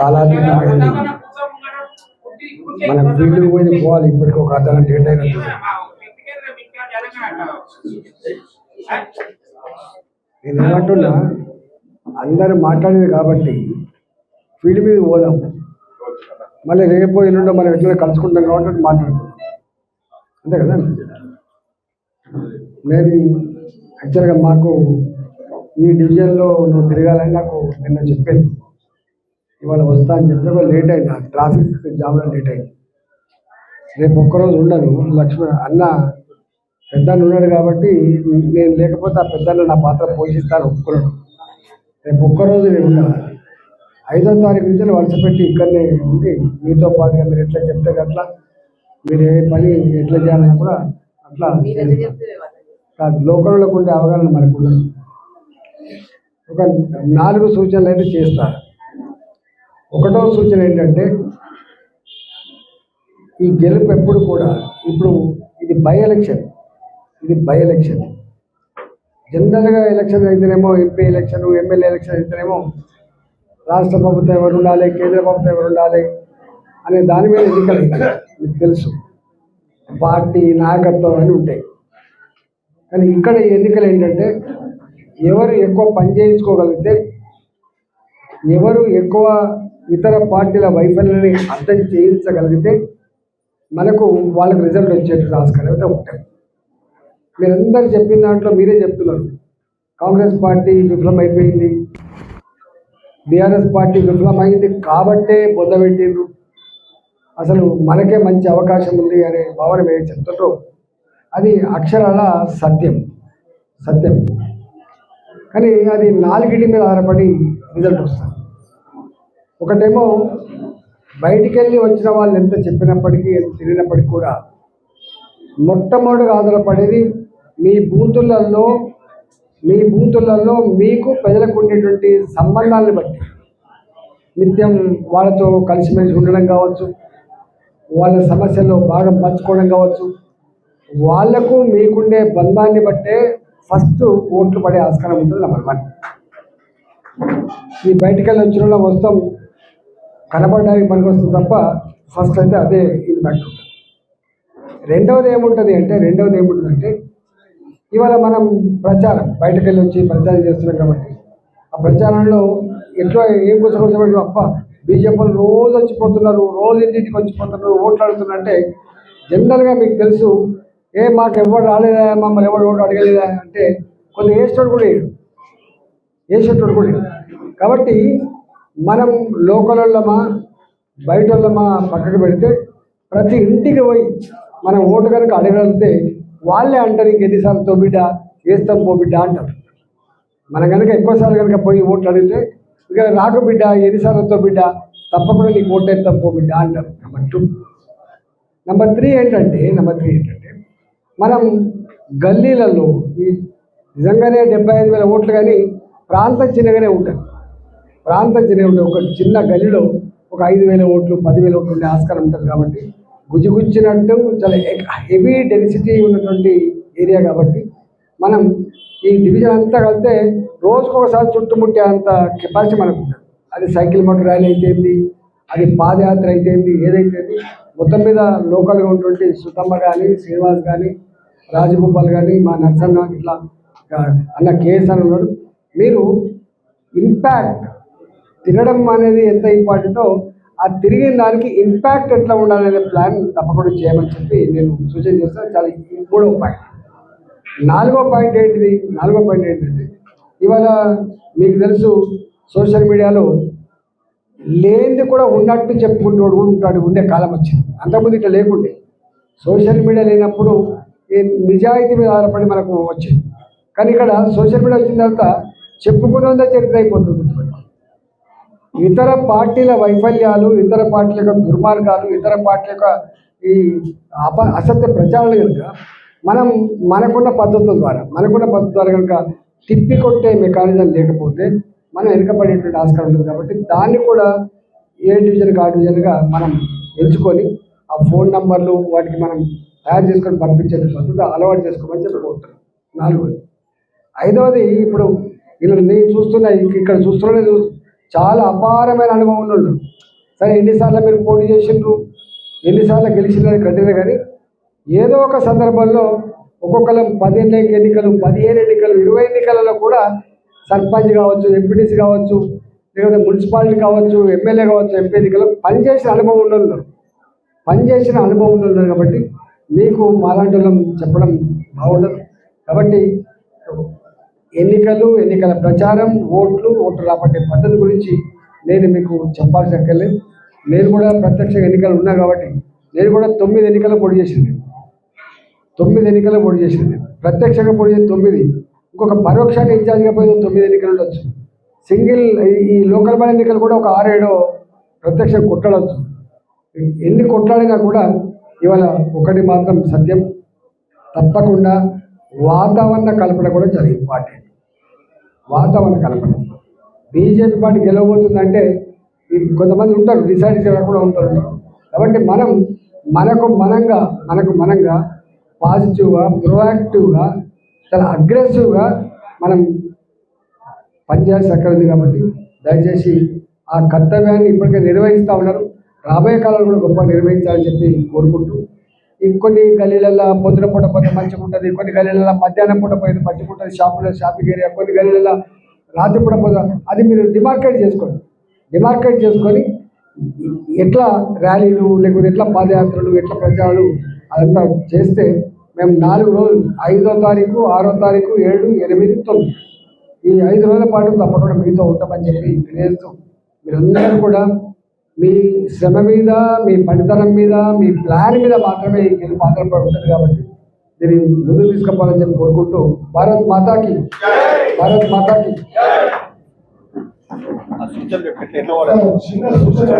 కాలాతీతమైంది మన ఫీల్డ్ పోయి పోవాలి ఇప్పటికి ఒక అర్ధగంట లేట్ అయినట్టు నేను ఏమంటున్నా అందరు మాట్లాడేది కాబట్టి ఫీల్డ్ మీద పోదాం. మళ్ళీ రేపు ఎల్లుండో మనం ఎట్లా కలుసుకుంటాం కాబట్టి మాట్లాడుకుందాం అంతే కదా? నేను యాక్చువల్గా మాకు ఈ డివిజన్లో నువ్వు తిరగాలని నాకు నిన్న చెప్పాను. ఇవాళ వస్తా అని చెప్పి ఇవాళ లేట్ అయింది. ట్రాఫిక్ జామ్లో లేట్ అయింది. రేపు ఒక్కరోజు ఉండను లక్ష్మణ్ అన్న పెద్దన్న ఉన్నాడు కాబట్టి నేను లేకపోతే ఆ పెద్దన్న నా పాత్ర పోషిస్తాను ఒప్పుకున్నాడు రేపు ఒక్కరోజు నేను ఉండాలి ఐదో తారీఖు నుంచి వలస పెట్టి ఇక్కడనే ఉండి మీతో పాటుగా మీరు ఎట్లా చెప్తే అట్లా మీరు ఏ పని ఎట్లా చేయాలన్నా కూడా అట్లా కాదు లోకంలోకి ఉండే అవగాహన మనకు ఉండదు. ఒక నాలుగు సూచనలు అయితే చేస్తారు ఒకటో సూచన ఏంటంటే ఈ గెలుపు ఎప్పుడు కూడా ఇప్పుడు ఇది బై ఎలక్షన్ ఇది బై ఎలక్షన్ జనరల్గా ఎలక్షన్ అయితేనేమో ఎంపీ ఎలక్షన్ ఎమ్మెల్యే ఎలక్షన్ అయితేనేమో రాష్ట్ర ప్రభుత్వం ఎవరు ఉండాలి కేంద్ర ప్రభుత్వం ఎవరు ఉండాలి అనే దాని మీద ఎన్నికలు మీకు తెలుసు. పార్టీ నాయకత్వం అని ఉంటాయి. కానీ ఇక్కడ ఈ ఎన్నికలు ఏంటంటే ఎవరు ఎక్కువ పని చేయించుకోగలిగితే ఎవరు ఎక్కువ ఇతర పార్టీల వైఫల్యాన్ని అర్థం చేయించగలిగితే మనకు వాళ్ళకి రిజల్ట్ వచ్చేటువంటి ఆస్కారం అయితే ఉంటాయి మీరందరూ చెప్పిన దాంట్లో మీరే చెప్తున్నారు. కాంగ్రెస్ పార్టీ విఫలమైపోయింది. బీఆర్ఎస్ పార్టీ విఫలమైంది కాబట్టే పొందబెట్టిండ్రు అసలు మనకే మంచి అవకాశం ఉంది అనే భావన మీరు చెప్తుండ్రో. అది అక్షరాల సత్యం. సత్యం. కానీ అది నాలుగిటి మీద ఆధారపడి రిజల్ట్ వస్తుంది. ఒకటేమో బయటికి వెళ్ళి వచ్చిన వాళ్ళు ఎంత చెప్పినప్పటికీ ఎంత తిరిగినప్పటికీ కూడా మొట్టమొదటిగా ఆధారపడేది మీ బూతులలో మీ బూతులలో మీకు ప్రజలకు ఉండేటువంటి సంబంధాలను బట్టి. నిత్యం వాళ్ళతో కలిసిమెలిసి ఉండడం కావచ్చు వాళ్ళ సమస్యల్లో భాగం పంచుకోవడం కావచ్చు వాళ్ళకు మీకుండే బంధాన్ని బట్టే ఫస్ట్ ఓట్లు పడే ఆస్కారం ఉంటుంది నెంబర్ వన్ ఈ బయటికి వెళ్ళి వచ్చిన వస్తాం కనబడడానికి పనికొస్తుంది తప్ప ఫస్ట్ అయితే అదే ఇంపాక్ట్ ఉంటుంది. రెండవది ఏముంటుంది అంటే రెండవది ఏముంటుంది అంటే ఇవాళ మనం ప్రచారం బయటకు వెళ్ళి వచ్చి ప్రచారం చేస్తున్నాం కాబట్టి ఆ ప్రచారంలో ఎట్లా ఏం కూర్చోబెట్టి అప్ప బీజేపీ రోజు వచ్చిపోతున్నారు రోజు ఇంటికి వచ్చిపోతున్నారు ఓట్లు అడుగుతున్నారు అంటే జనరల్గా మీకు తెలుసు ఏ మాకు ఎవరు రాలేదా మమ్మల్ని ఎవరు ఓటు అడగలేదా అంటే కొంత వేసేటోడు కూడా వేయడు వేసేటోడు కూడా కాబట్టి మనం లోకల్ వాళ్ళమా బయట వాళ్ళమా పక్కకు పెడితే ప్రతి ఇంటికి పోయి మనం ఓటు కనుక అడగలిగితే వాళ్ళే అంటారు ఇంక ఎన్నిసార్లు తోబిడ్డ వేస్తాం పోబిడ్డ అంటారు. మనం కనుక ఎక్కువసార్లు కనుక పోయి ఓట్లు అడిగితే ఇక రాకు బిడ్డ ఎన్నిసార్లు తోబిడ్డ తప్పకుండా నీకు ఓటు వేస్తాం పోబిడ్డ అంటారు నెంబర్ టూ నెంబర్ త్రీ ఏంటంటే నెంబర్ త్రీ ఏంటంటే మనం గల్లీలలో ఈ నిజంగానే డెబ్బై ఐదు వేల ఓట్లు కానీ ప్రాంతం చిన్నగానే ఉంటుంది. ప్రాంతం చిన్నగా ఒక చిన్న గల్లీలో ఒక ఐదు వేల ఓట్లు పదివేల ఓట్లు ఉండే ఆస్కారం ఉంటుంది కాబట్టి గుజిగుచ్చినట్టు చాలా హెవీ డెన్సిటీ ఉన్నటువంటి ఏరియా కాబట్టి మనం ఈ డివిజన్ అంతా కలిస్తే రోజుకొకసారి చుట్టుముట్టే అంత కెపాసిటీ మనకు అది సైకిల్ మోటార్ ర్యాలీ అయితేంది అది పాదయాత్ర అయితేంది ఏదైతే మొత్తం మీద లోకల్గా ఉన్నటువంటి సుతమ్మ కానీ శ్రీనివాస్ కానీ రాజగోపాల్ కానీ మా నర్సన్న ఇట్లా అన్న కేఎస్ అని ఉన్నాడు. మీరు ఇంపాక్ట్ తినడం అనేది ఎంత ఇంపార్టెంటో ఆ తిరిగిన దానికి ఇంపాక్ట్ ఎట్లా ఉండాలనే ప్లాన్ తప్పకుండా చేయమని చెప్పి నేను సూచన చేస్తాను చాలా మూడవ పాయింట్ నాలుగో పాయింట్ ఏంటిది? నాలుగో పాయింట్ ఏంటంటే ఇవాళ మీకు తెలుసు సోషల్ మీడియాలో లేనిది కూడా ఉన్నట్టు చెప్పుకుంటూ కూడా ఉంటాడు ఉండే కాలం వచ్చింది. అంతకుముందు ఇట్లా లేకుండే. సోషల్ మీడియా లేనప్పుడు ఈ నిజాయితీ మీద ఆధారపడి మనకు వచ్చింది. కానీ ఇక్కడ సోషల్ మీడియా వచ్చిన తర్వాత చెప్పుకున్నదే చరిత్ర అయిపోతుంది. ఇతర పార్టీల వైఫల్యాలు ఇతర పార్టీల యొక్క దుర్మార్గాలు ఇతర పార్టీల యొక్క ఈ అప అసత్య ప్రచారాలు కనుక మనం మనకున్న పద్ధతుల ద్వారా మనకున్న పద్ధతుల ద్వారా కనుక తిప్పి కొట్టే మెకానిజం లేకపోతే మనం వెనుకబడేటువంటి ఆస్కారం ఉంటుంది కాబట్టి దాన్ని కూడా ఏ డివిజన్ ఆ డివిజన్గా మనం ఎంచుకొని ఆ ఫోన్ నంబర్లు వాటికి మనం తయారు చేసుకొని పంపించే పద్ధతి అలవాటు చేసుకోమని చెప్పుకుంటున్నాం నాలుగోది ఐదవది ఇప్పుడు ఇలా నేను చూస్తున్న ఇక్కడ చూస్తున్నది చూ- చాలా అపారమైన అనుభవం ఉన్నోళ్ళు. సరే ఎన్నిసార్లు మీరు పోటీ చేసిండ్రు? ఎన్నిసార్లు గెలిచిండ్రు కట్టిన కానీ ఏదో ఒక సందర్భంలో ఒక్కొక్కరు పదిహేను ఎన్నికలు పదిహేను ఎన్నికలు ఇరవై ఎన్నికలలో కూడా సర్పంచ్ కావచ్చు ఎంపీటీసీ కావచ్చు లేకపోతే మున్సిపాలిటీ కావచ్చు ఎమ్మెల్యే కావచ్చు ఎంపీ ఎన్నికలు పనిచేసిన అనుభవం ఉండదు పనిచేసిన అనుభవం ఉండదు కాబట్టి మీకు మాలాంటి చెప్పడం బాగుండదు. కాబట్టి ఎన్నికలు ఎన్నికల ప్రచారం ఓట్లు ఓట్లు రాబట్టే పద్ధతి గురించి నేను మీకు చెప్పాల్సి అక్కర్లేదు నేను కూడా ప్రత్యక్ష ఎన్నికలు ఉన్నా కాబట్టి నేను కూడా తొమ్మిది ఎన్నికలు పొడి చేసింది. తొమ్మిది ఎన్నికలు పొడి చేసింది. ప్రత్యక్షంగా పొడి చేసి తొమ్మిది. ఇంకొక పరోక్షంగా ఇన్ఛార్జ్గా పోయి తొమ్మిది ఎన్నికలు ఉండొచ్చు. సింగిల్ ఈ- లోకల్ బాడీ ఎన్నికలు కూడా ఒక ఆరేడో ప్రత్యక్షంగా కొట్టడవచ్చు ఎన్ని కొట్లాడినా కూడా ఇవాళ ఒకటి మాత్రం సత్యం. తప్పకుండా వాతావరణ కల్పన కూడా చాలా ఇంపార్టెంట్ వాతావరణ కల్పన బీజేపీ పార్టీ గెలవబోతుందంటే కొంతమంది ఉంటారు డిసైడ్ చేయకుండా కూడా ఉంటారు. కాబట్టి మనం మనకు మనంగా మనకు మనంగా పాజిటివ్గా ప్రొయాక్టివ్గా చాలా అగ్రెసివ్గా మనం పనిచేయాల్సి అక్కడ ఉంది కాబట్టి దయచేసి ఆ కర్తవ్యాన్ని ఇప్పటికే నిర్వహిస్తూ ఉన్నారు. రాబోయే కాలంలో కూడా గొప్ప నిర్వహించాలని చెప్పి కోరుకుంటూ కొన్ని గలీలలో పొద్దున పూట పోతే మంచిగా ఉంటుంది కొన్ని గలీలలో మధ్యాహ్నం పూట పోతే మంచిగా ఉంటుంది షాపులో షాపింగ్ ఏరియా కొన్ని గలీలలో రాత్రి పూట పోతే. అది మీరు డిమార్కెట్ చేసుకోండి. డిమార్కెట్ చేసుకొని ఎట్లా ర్యాలీలు లేకపోతే ఎట్లా పాదయాత్రలు ఎట్లా ప్రచారాలు అదంతా చేస్తే మేము నాలుగు రోజులు ఐదో తారీఖు ఆరో తారీఖు ఏడు ఎనిమిది తొమ్మిది. ఈ ఐదు రోజుల పాటు తప్పకుండా మీతో ఉంటామని చెప్పి తెలియజేస్తూ మీరందరూ కూడా మీ శ్రమ మీద మీ పనితనం మీద మీ ప్లాన్ మీద మాత్రమే ఈ గెలుపు ఆధారపడి ఉంటుంది కాబట్టి దీన్ని ముందుకు తీసుకుపోవాలని చెప్పి కోరుకుంటూ భారత్ మాతాకి భారత్ మాతాకి. సూచనలు ఎట్లా సూచన.